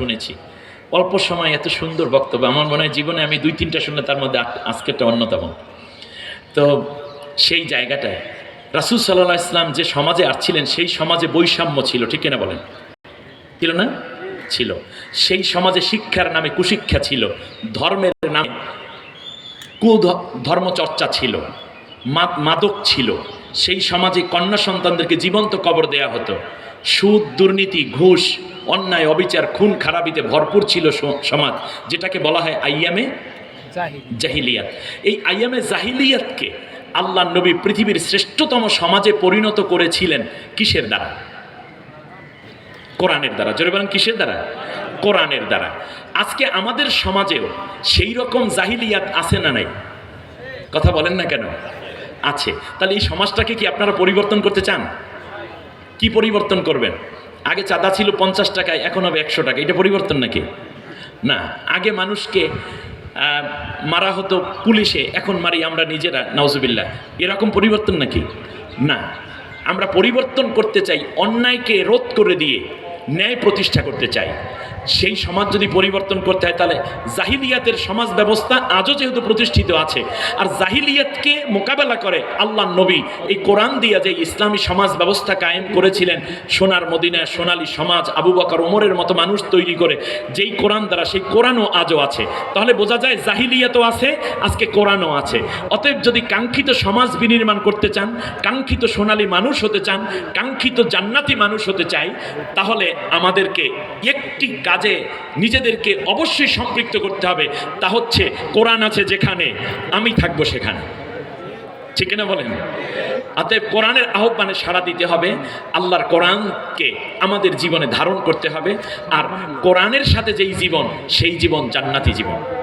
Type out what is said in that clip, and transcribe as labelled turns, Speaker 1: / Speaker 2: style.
Speaker 1: শুনেছি। অল্প সময় এত সুন্দর বক্তব্য। আমার মনে হয় জীবনে আমি দুই, তিনটা শুনে তার মধ্যে আজকেরটা অন্যতম। তো সেই জায়গাটায় রাসুল সাল্লাহ ইসলাম যে সমাজে আসছিলেন, সেই সমাজে বৈষম্য ছিল, ঠিক কিনা বলেন? ছিল না? ছিল। সেই সমাজে শিক্ষার নামে কুশিক্ষা ছিল, ধর্মের নামে কুধ- ধর্মচর্চা ছিল মাদক ছিল। সেই সমাজে কন্যা সন্তানদেরকে জীবন্ত কবর দেয়া হতো। সুদ দুর্নীতি ঘুষ অন্যায় অবিচার খুন খারাপিতে ভরপুর ছিল সমাজ যেটাকে বলা হয় আইয়ামে জাহিলিয়াত। এই আইয়ামে জাহিলিয়াতকে আল্লাহ নবী পৃথিবীর শ্রেষ্ঠতম সমাজে পরিণত করেছিলেন কিসের দ্বারা? কোরআনের দ্বারা। জোরে বলেন কিসের দ্বারা? কোরআনের দ্বারা। আজকে আমাদের সমাজেও সেই রকম জাহিলিয়াত আছে না নাই? কথা বলেন না কেন? আছে। তাহলে এই সমাজটাকে কি আপনারা পরিবর্তন করতে চান? কি পরিবর্তন করবেন? আগে চাঁদা ছিল পঞ্চাশ টাকায়, এখন হবে একশো টাকা এটা পরিবর্তন নাকি? না, আগে মানুষকে মারা হতো পুলিশে, এখন মারি আমরা নিজেরা নওজবিল্লা এরকম পরিবর্তন নাকি? না, আমরা পরিবর্তন করতে চাই, অন্যায়কে রোধ করে দিয়ে ন্যায় প্রতিষ্ঠা করতে চাই। সেই সমাজ যদি পরিবর্তন করতে হয়, তাহলে জাহিলিয়াতের সমাজ ব্যবস্থা আজও যেহেতু প্রতিষ্ঠিত আছে, আর জাহিলিয়াতকে মোকাবেলা করে আল্লাহ নবী এই কোরআন দিয়া যে ইসলামী সমাজ ব্যবস্থা কায়েম করেছিলেন, সোনার মদিনা সোনালী সমাজ, আবু বকর ওমরের মতো মানুষ তৈরি করে, যেই কোরআন দ্বারা সেই কোরআনও আজও আছে। তাহলে বোঝা যায় জাহিলিয়াতও আছে, আজকে কোরআনও আছে। অতএব যদি কাঙ্ক্ষিত সমাজ বিনির্মাণ করতে চান, কাঙ্ক্ষিত সোনালী মানুষ হতে চান, কাঙ্ক্ষিত জান্নাতি মানুষ হতে চাই, তাহলে আমাদেরকে একটি কাজে নিজেদেরকে অবশ্যই সম্পৃক্ত করতে হবে। তা হচ্ছে, কোরআন আছে যেখানে, আমি থাকব সেখানে। ঠিক না বলেন? অতএব কোরআনের আহ্বানে সাড়া দিতে হবে, আল্লাহর কোরআনকে আমাদের জীবনে ধারণ করতে হবে, আর কোরআনের সাথে যেই জীবন, সেই জীবন জান্নাতি জীবন।